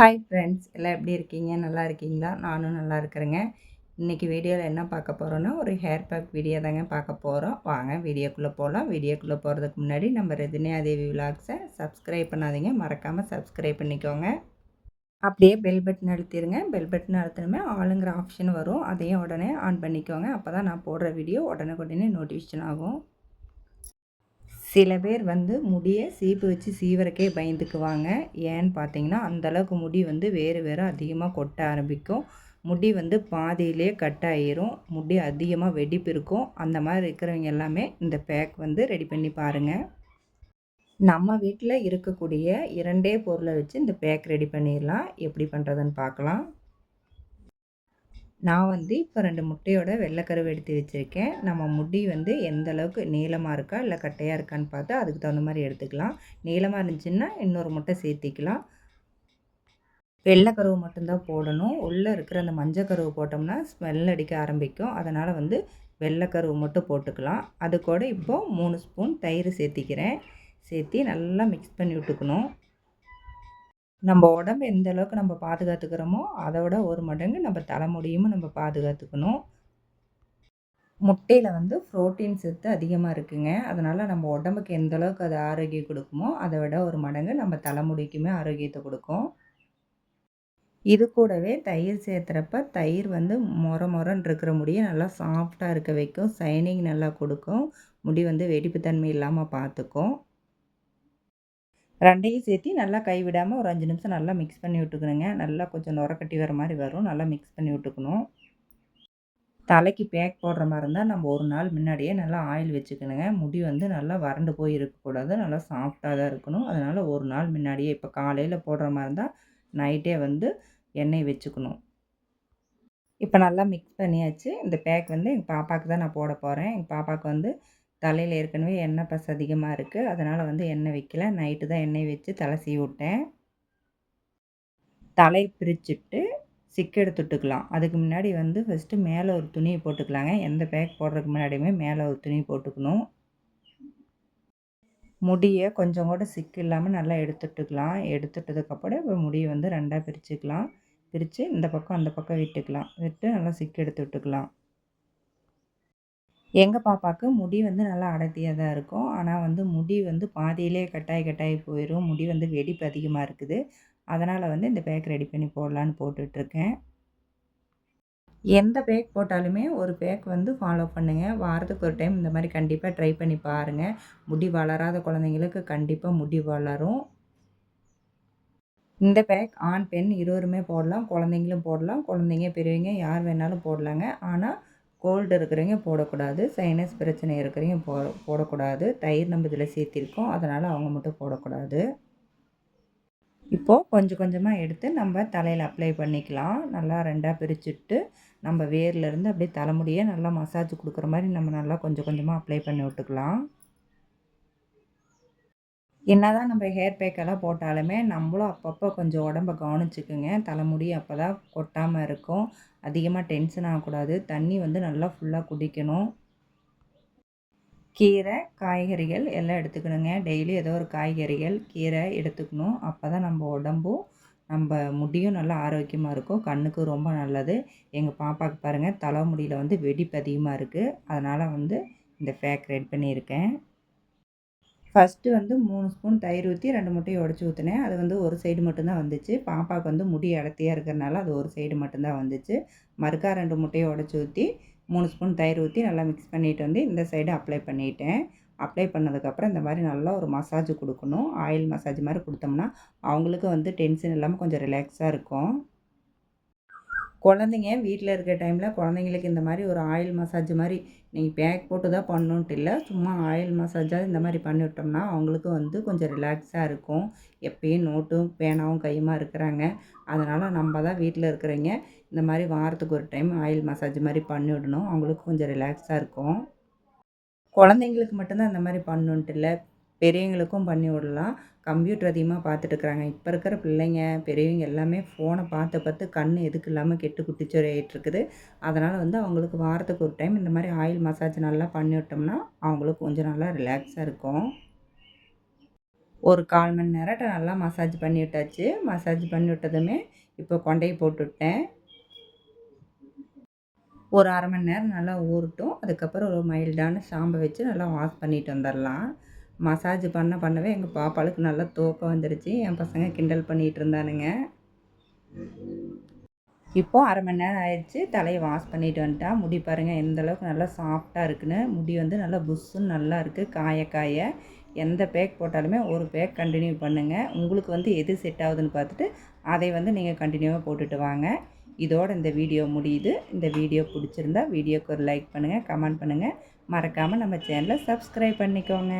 Hi friends எல்லாம் எப்படி இருக்கீங்க? நல்லா இருக்கீங்களா? நானும் நல்லா இருக்கிறேங்க. இன்றைக்கி வீடியோவில் என்ன பார்க்க போகிறோன்னா ஒரு ஹேர் பேக் வீடியோ தாங்க பார்க்க போகிறோம் வாங்க வீடியோக்குள்ளே போகலாம் வீடியோக்குள்ளே போகிறதுக்கு முன்னாடி நம்ம ரஜினியா தேவி விலாக்ஸை சப்ஸ்கிரைப் பண்ணாதீங்க. மறக்காமல் சப்ஸ்கிரைப் பண்ணிக்கோங்க. அப்படியே பெல் பட்டன் அழுத்திடுங்க பெல் பட்டன் அழுத்தினுமே ஆளுங்கிற ஆப்ஷன் வரும். அதையும் உடனே ஆன் பண்ணிக்கோங்க. அப்போ தான் நான் போடுற வீடியோ உடனே உடனே நோட்டிஃபிகேஷன் ஆகும். சில பேர் வந்து முடியை சீப்பு வச்சு சீவரக்கே பயந்துக்குவாங்க. ஏன்னு பார்த்தீங்கன்னா அந்தளவுக்கு முடி வந்து வேறு வேறு அதிகமாக கொட்ட ஆரம்பிக்கும். முடி வந்து பாதியிலே கட் ஆகிரும் முடி அதிகமாக வெடிப்பு இருக்கும். அந்த மாதிரி இருக்கிறவங்க எல்லாமே இந்த பேக் வந்து ரெடி பண்ணி பாருங்கள் நம்ம வீட்டில் இருக்கக்கூடிய இரண்டே பொருளை வச்சு இந்த பேக் ரெடி பண்ணிடலாம். எப்படி பண்ணுறதுன்னு பார்க்கலாம் நான் வந்து இப்போ ரெண்டு முட்டையோட வெள்ளைக்கருவு எடுத்து வச்சுருக்கேன். நம்ம முடி வந்து எந்த அளவுக்கு நீளமாக இருக்கா இல்லை கட்டையாக இருக்கான்னு பார்த்து அதுக்கு தகுந்த மாதிரி எடுத்துக்கலாம். நீளமாக இருந்துச்சுன்னா இன்னொரு முட்டை சேர்த்திக்கலாம். வெள்ளைக்கருவு மட்டும்தான் போடணும். உள்ளே இருக்கிற அந்த மஞ்சள் கருவு போட்டோம்னா ஸ்மெல் அடிக்க ஆரம்பிக்கும். அதனால் வந்து வெள்ளைக்கருவு மட்டும் போட்டுக்கலாம். அது கூட இப்போது மூணு ஸ்பூன் தயிர் சேர்த்திக்கிறேன். சேர்த்தி நல்லா மிக்ஸ் பண்ணி விட்டுக்கணும். நம்ம உடம்பு எந்த அளவுக்கு நம்ம பாதுகாத்துக்கிறோமோ அதை விட ஒரு மடங்கு நம்ம தலைமுடியும் நம்ம பாதுகாத்துக்கணும். முட்டையில் வந்து ப்ரோட்டீன் சத்து அதிகமாக இருக்குங்க. அதனால் நம்ம உடம்புக்கு எந்த அளவுக்கு அது ஆரோக்கியம் கொடுக்குமோ அதை விட ஒரு மடங்கு நம்ம தலைமுடிக்குமே ஆரோக்கியத்தை கொடுக்கும். இது கூடவே தயிர் சேர்த்துறப்ப தயிர் வந்து மொர மொரன்னு இருக்கிற முடியை நல்லா சாஃப்டாக இருக்க வைக்கும். சைனிங் நல்லா கொடுக்கும். முடி வந்து வெடிப்புத்தன்மை இல்லாமல் பார்த்துக்கும். ரெண்டையும் சேர்த்து நல்லா கைவிடாமல் ஒரு அஞ்சு நிமிஷம் நல்லா மிக்ஸ் பண்ணி விட்டுக்கணுங்க. நல்லா கொஞ்சம் நுரக்கட்டி வர மாதிரி வரும். நல்லா மிக்ஸ் பண்ணி விட்டுக்கணும். தலைக்கு பேக் போடுற மாதிரி இருந்தால் நம்ம ஒரு நாள் முன்னாடியே நல்லா ஆயில் வச்சுக்கணுங்க. முடி வந்து நல்லா வறண்டு போய் இருக்கக்கூடாது. நல்லா சாஃப்டாக தான் இருக்கணும். அதனால் ஒரு நாள் முன்னாடியே இப்போ காலையில் போடுற மாதிரி இருந்தால் நைட்டே வந்து எண்ணெய் வச்சுக்கணும். இப்போ நல்லா மிக்ஸ் பண்ணியாச்சு. இந்த பேக் வந்து எங்கள் பாப்பாவுக்கு தான் நான் போட போகிறேன் எங்கள் பாப்பாவுக்கு வந்து தலையில் ஏற்கனவே எண்ணெய் பசு அதிகமாக இருக்குது அதனால் வந்து எண்ணெய் வைக்கல. நைட்டு தான் எண்ணெய் வச்சு தலை சீவி விட்டேன். தலை பிரிச்சுட்டு சிக்கு எடுத்துட்டுக்கலாம் அதுக்கு முன்னாடி வந்து ஃபஸ்ட்டு மேலே ஒரு துணியை போட்டுக்கலாங்க. எந்த பேக் போடுறதுக்கு முன்னாடியுமே மேலே ஒரு துணி போட்டுக்கணும். முடியை கொஞ்சம் கூட சிக்கு இல்லாமல் நல்லா எடுத்துட்டுக்கலாம். எடுத்துட்டதுக்கப்புறம் இப்போ முடியை வந்து ரெண்டாக பிரிச்சுக்கலாம். பிரித்து இந்த பக்கம் அந்த பக்கம் விட்டுக்கலாம். விட்டு நல்லா சிக்கு எடுத்து விட்டுக்கலாம். எங்கள் பாப்பாவுக்கு முடி வந்து நல்லா அடர்த்தியாக தான் இருக்கும். ஆனால் வந்து முடி வந்து பாதியிலே கட்டாயி கட்டாயி போயிடும் முடி வந்து வெடிப்பு அதிகமாக இருக்குது. அதனால் வந்து இந்த பேக் ரெடி பண்ணி போடலான்னு போட்டுட்ருக்கேன். எந்த பேக் போட்டாலுமே ஒரு பேக் வந்து ஃபாலோ பண்ணுங்கள் வாரத்துக்கு ஒரு டைம் இந்த மாதிரி கண்டிப்பாக ட்ரை பண்ணி பாருங்கள் முடி வளராத குழந்தைங்களுக்கு கண்டிப்பாக முடி வளரும். இந்த பேக் ஆண் பெண் இருவருமே போடலாம். குழந்தைங்களும் போடலாம். குழந்தைங்க பெரியவங்க யார் வேணாலும் போடலாங்க. ஆனால் கோல்டு இருக்கிறவங்க போடக்கூடாது சைனஸ் பிரச்சனை இருக்கிறவங்க போ போடக்கூடாது. தயிர் நம்ம இதில் சேர்த்திருக்கோம் அதனால் அவங்க மட்டும் போடக்கூடாது. இப்போது கொஞ்சம் கொஞ்சமாக எடுத்து நம்ம தலையில் அப்ளை பண்ணிக்கலாம். நல்லா ரெண்டாக பிரிச்சுட்டு நம்ம வேர்லேருந்து அப்படியே தலைமுடியை நல்லா மசாஜ் கொடுக்குற மாதிரி நம்ம நல்லா கொஞ்சம் கொஞ்சமாக அப்ளை பண்ணி விட்டுக்கலாம். என்ன தான் நம்ம ஹேர் பேக்கெல்லாம் போட்டாலுமே நம்மளும் அப்பப்போ கொஞ்சம் உடம்ப கவனிச்சிக்குங்க. தலைமுடி அப்போ தான் கொட்டாமல் இருக்கும். அதிகமாக டென்ஷன் ஆகக்கூடாது. தண்ணி வந்து நல்லா ஃபுல்லாக குடிக்கணும். கீரை காய்கறிகள் எல்லாம் எடுத்துக்கணுங்க. டெய்லி ஏதோ ஒரு காய்கறிகள் கீரை எடுத்துக்கணும். அப்போ தான் நம்ம உடம்பும் நம்ம முடியும் நல்லா ஆரோக்கியமாக இருக்கும். கண்ணுக்கு ரொம்ப நல்லது. எங்கள் பாப்பாவுக்கு பாருங்கள் தலைமுடியில் வந்து வெடிப்பு அதிகமாக இருக்குது அதனால் வந்து இந்த பேக் ரெடி பண்ணியிருக்கேன். ஃபஸ்ட்டு வந்து மூணு ஸ்பூன் தயிர் ஊற்றி ரெண்டு முட்டையை உடச்சி ஊற்றினேன் அது வந்து ஒரு சைடு மட்டும்தான் வந்துச்சு. பாப்பாவுக்கு வந்து முடி அடர்த்தியாக இருக்கிறனால அது ஒரு சைடு மட்டும்தான் வந்துச்சு. மறுக்கா ரெண்டு முட்டையை உடச்சி ஊற்றி மூணு ஸ்பூன் தயிர் ஊற்றி நல்லா மிக்ஸ் பண்ணிவிட்டு வந்து இந்த சைடு அப்ளை பண்ணிட்டேன். அப்ளை பண்ணதுக்கப்புறம் இந்த மாதிரி நல்லா ஒரு மசாஜ் கொடுக்கணும். ஆயில் மசாஜ் மாதிரி கொடுத்தோம்னா அவங்களுக்கு வந்து டென்ஷன் இல்லாமல் கொஞ்சம் ரிலாக்ஸாக இருக்கும். குழந்தைங்க வீட்டில் இருக்கிற டைமில் குழந்தைங்களுக்கு இந்த மாதிரி ஒரு ஆயில் மசாஜ் மாதிரி நீங்கள் பேக் போட்டு தான் பண்ணணுன்ட்டு இல்லை சும்மா ஆயில் மசாஜாக இந்த மாதிரி பண்ணி விட்டோம்னா அவங்களுக்கு வந்து கொஞ்சம் ரிலாக்ஸாக இருக்கும். எப்பயும் நோட்டும் பேனாவும் கையுமா இருக்கிறாங்க. அதனால் நம்ம தான் வீட்டில் இருக்கிறவங்க இந்த மாதிரி வாரத்துக்கு ஒரு டைம் ஆயில் மசாஜ் மாதிரி பண்ணி விடணும். அவங்களுக்கு கொஞ்சம் ரிலாக்ஸாக இருக்கும். குழந்தைங்களுக்கு மட்டும்தான் இந்த மாதிரி பண்ணணுன்ட்டு இல்லை. பெரியவங்களுக்கும் பண்ணி விடலாம். கம்ப்யூட்டர் அதிகமாக பார்த்துட்டு இருக்கிறாங்க. இப்போ இருக்கிற பிள்ளைங்க பெரியவங்க எல்லாமே ஃபோனை பார்த்து பார்த்து கண் எதுக்கு இல்லாமல் கெட்டு குட்டிச்சோரையிட்டுருக்குது அதனால் வந்து அவங்களுக்கு வாரத்துக்கு ஒரு டைம் இந்த மாதிரி ஆயில் மசாஜ் நல்லா பண்ணி விட்டோம்னா அவங்களுக்கு கொஞ்சம் நல்லா ரிலாக்ஸாக இருக்கும். ஒரு கால் மணி நேரம் நல்லா மசாஜ் பண்ணி விட்டாச்சு. மசாஜ் பண்ணி விட்டதுமே இப்போ கொண்டையை போட்டுவிட்டேன் ஒரு அரை மணி நேரம் நல்லா ஊறட்டும். அதுக்கப்புறம் ஒரு மைல்டான ஷாம்பை வச்சு நல்லா வாஷ் பண்ணிட்டு வந்துடலாம். மசாஜ் பண்ண பண்ணவே எங்கள் பாப்பாளுக்கு நல்லா தூக்கம் வந்துடுச்சு என் பசங்க கிண்டல் பண்ணிகிட்டு இருந்தானுங்க. இப்போது அரை மணி நேரம் ஆயிடுச்சு. தலையை வாஷ் பண்ணிட்டு வந்துட்டா. முடி பாருங்கள் எந்த அளவுக்கு நல்லா சாஃப்டாக இருக்குன்னு. முடி வந்து நல்லா புஷ்ஷுன்னு நல்லா இருக்குது காய காய. எந்த பேக் போட்டாலுமே ஒரு பேக் கண்டினியூ பண்ணுங்கள் உங்களுக்கு வந்து எது செட் ஆகுதுன்னு பார்த்துட்டு அதை வந்து நீங்கள் கண்டினியூவாக போட்டுட்டு வாங்க. இதோட இந்த வீடியோ முடியுது. இந்த வீடியோ பிடிச்சிருந்தா வீடியோக்கு ஒரு லைக் பண்ணுங்கள் கமெண்ட் பண்ணுங்கள் மறக்காமல் நம்ம சேனலை சப்ஸ்கிரைப் பண்ணிக்கோங்க.